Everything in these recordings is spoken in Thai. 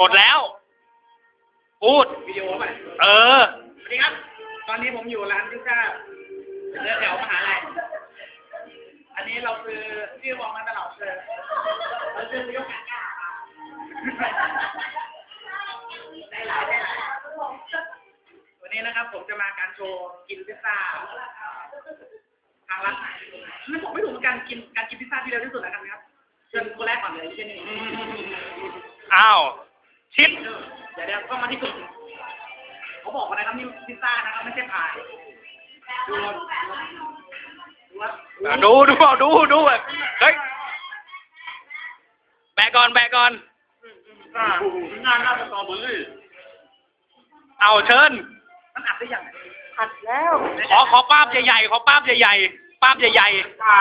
กดแล้ว พูด วิดีโอไปเออ สวัสดีครับ ตอนนี้ผมอยู่ร้านพิซซ่าเดินแถวมหาลัย อันนี้เราซื้อชื่อวองมาตลอดเลยเราซื้อยกขาก้าได้หลายได้หลายวันนี้นะครับ ผมจะมาการโชว์กินพิซซ่าทางร้านนั่นผมไม่ถูกเหมือนกันกินการกินพิซซ่าที่เร็วที่สุดแล้วกันนะครับเชิญคนแรกก่อนเลยเช่นนี้อ้าว ชิดเดี๋ยวเดี๋ยวก็มาที่กลุ่มเขาบอกว่านะครับนี่พิซซ่านะครับไม่ใช่พายดูดูว่าอะดูดูเอาดูดูอะเฮ้ยแบกก่อนแบกก่อนงานหน้าสตรอเบอรี่เอาเชิญมันอัดได้ยังไงผัดแล้ว ขอขอป้าบใหญ่ๆขอป้าบใหญ่ๆป้าบใหญ่อ่า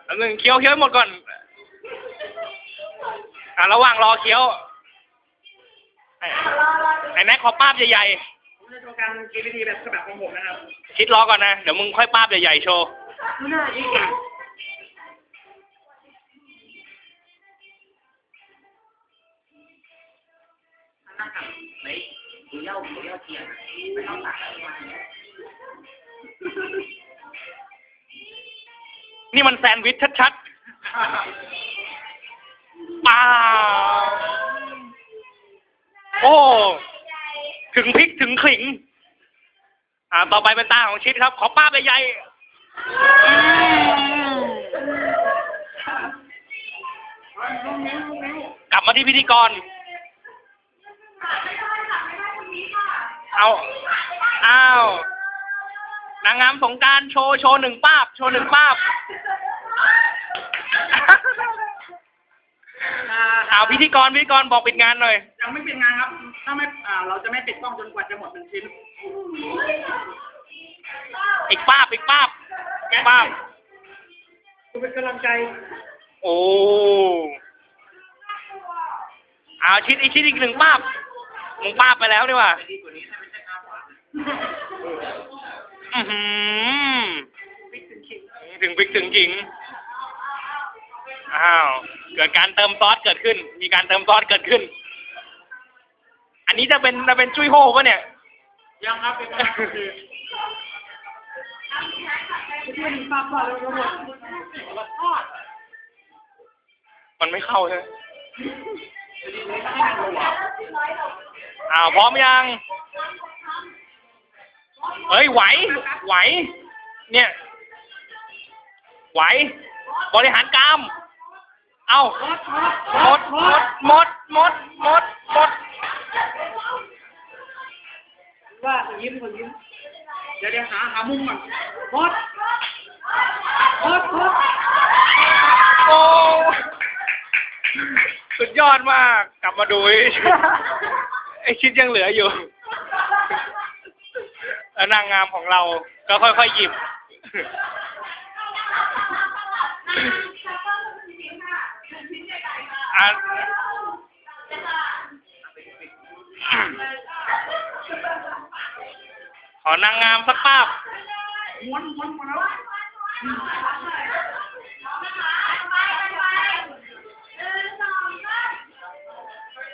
ๆแล้วหนึ่งเคี้ยวเคี้ยวให้หมดก่อน อะระหว่างรอเคี้ยวไอ้ไอ้แน็กขอป้าบใหญ่ผมจะโชว์การกินวิธีแบบฉบับของผมนะครับๆชิดรอก่อนนะ เดี๋ยวมึงค่อยป้าบใหญ่ๆโชว์ ดูหน้าอีกอะนั่งกับไหนดูเย้าดูเย้าเทียนไม่ต้องตัดอะไรมาเนี่ยนี่มันแซนด์วิชชัดๆ ป้าโอ้ ถึงพริกถึงขิง อ่า ต่อไปเป็นตาของชิดครับ ขอป้าบใหญ่กลับมาที่พิธีกร เอา อ้าว นางงามสงการโชว์ โชว์หนึ่งป้าบ โชว์หนึ่งป้าบ เอาพิธีกรพิธีกรบอกปิดงานหน่อย ยังไม่เป็นงานครับ ถ้าไม่อ่าเราจะไม่ปิดกล้องจนกว่าจะหมดหนึ่งชิ้นอีกป้าบอีกป้าบป้าบคุณเป็นกำลังใจโอ้เอาชิ้นอีกชิ้นอีกหนึ่งป้าบมึงป้าบไปแล้วดีกว่าดีกว่านี้ถ้าไม่ใช่ข้าวหวานอือหือปิ๊กถึงขิงถึงพริกถึงขิง อ้าว เกิดการเติมซอสเกิดขึ้น มีการเติมซอสเกิดขึ้น อันนี้จะเป็นจะเป็นจุ้ยโฮ่ปะเนี่ย ยังครับเป็นกำลังใจที่มันปลาปลาแล้วก็หมดแล้วทอดมันไม่เข้าใช่ไหมจะดีเลยถ้าให้มันหวานอ้าวพร้อมยัง เฮ้ยไหว ไหว เนี่ย ไหว บริหารกรรม เอาหมดหมดหมดหมดหมดหมดว่ายิ้มคนยิ้มเดี๋ยวเดี๋ยวหาหามุมก่อนพดพดพดโอ้สุดยอดมากกลับมาดูไอ้ไอ้ชิดยังเหลืออยู่แล้วนางงามของเราก็ค่อยๆหยิบ อะขอนางงามสักภาพม้วนม้วนมาแล้ว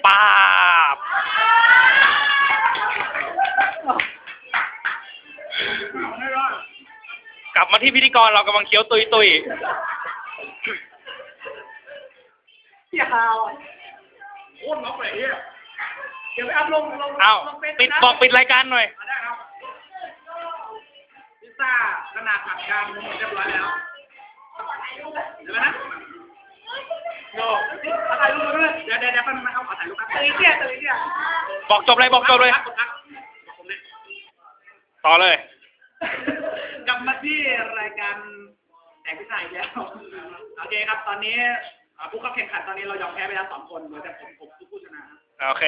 ปาบกลับมาที่พิธีกรเรากำลังเคี้ยวตุยตุย ยาวอะโคตรน็อกเลยเฮียเดี๋ยวไปอัพลงลงเอ้าลงเฟซปิดนะบอกปิดรายการหน่อย มาได้ครับพิซซ่าขนาดผักกลางหมดเรียบร้อยแล้วเดี๋ยวนะโย่ถ่ายรูปเลยเดี๋ยวเดี๋ยวเดี๋ยวแป๊บนึงนะครับขอถ่ายรูปครับตีเตี้ยตีเตี้ยบอกจบเลยบอกจบเลยครับกดครับผมเลยต่อเลย กลับมาที่รายการแจกพิซซ่าอีกแล้ว โอเคครับ ตอนนี้ อ่าผู้เข้าแข่งขันตอนนี้เรายอมแพ้ไปแล้วสองคนเหลือแต่ผมผมคือผู้ชนะครับโอเค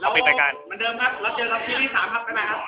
เราปิดรายการ เหมือนเดิมครับ เราเจอกันที่ที่สามครับบ๊ายบายครับ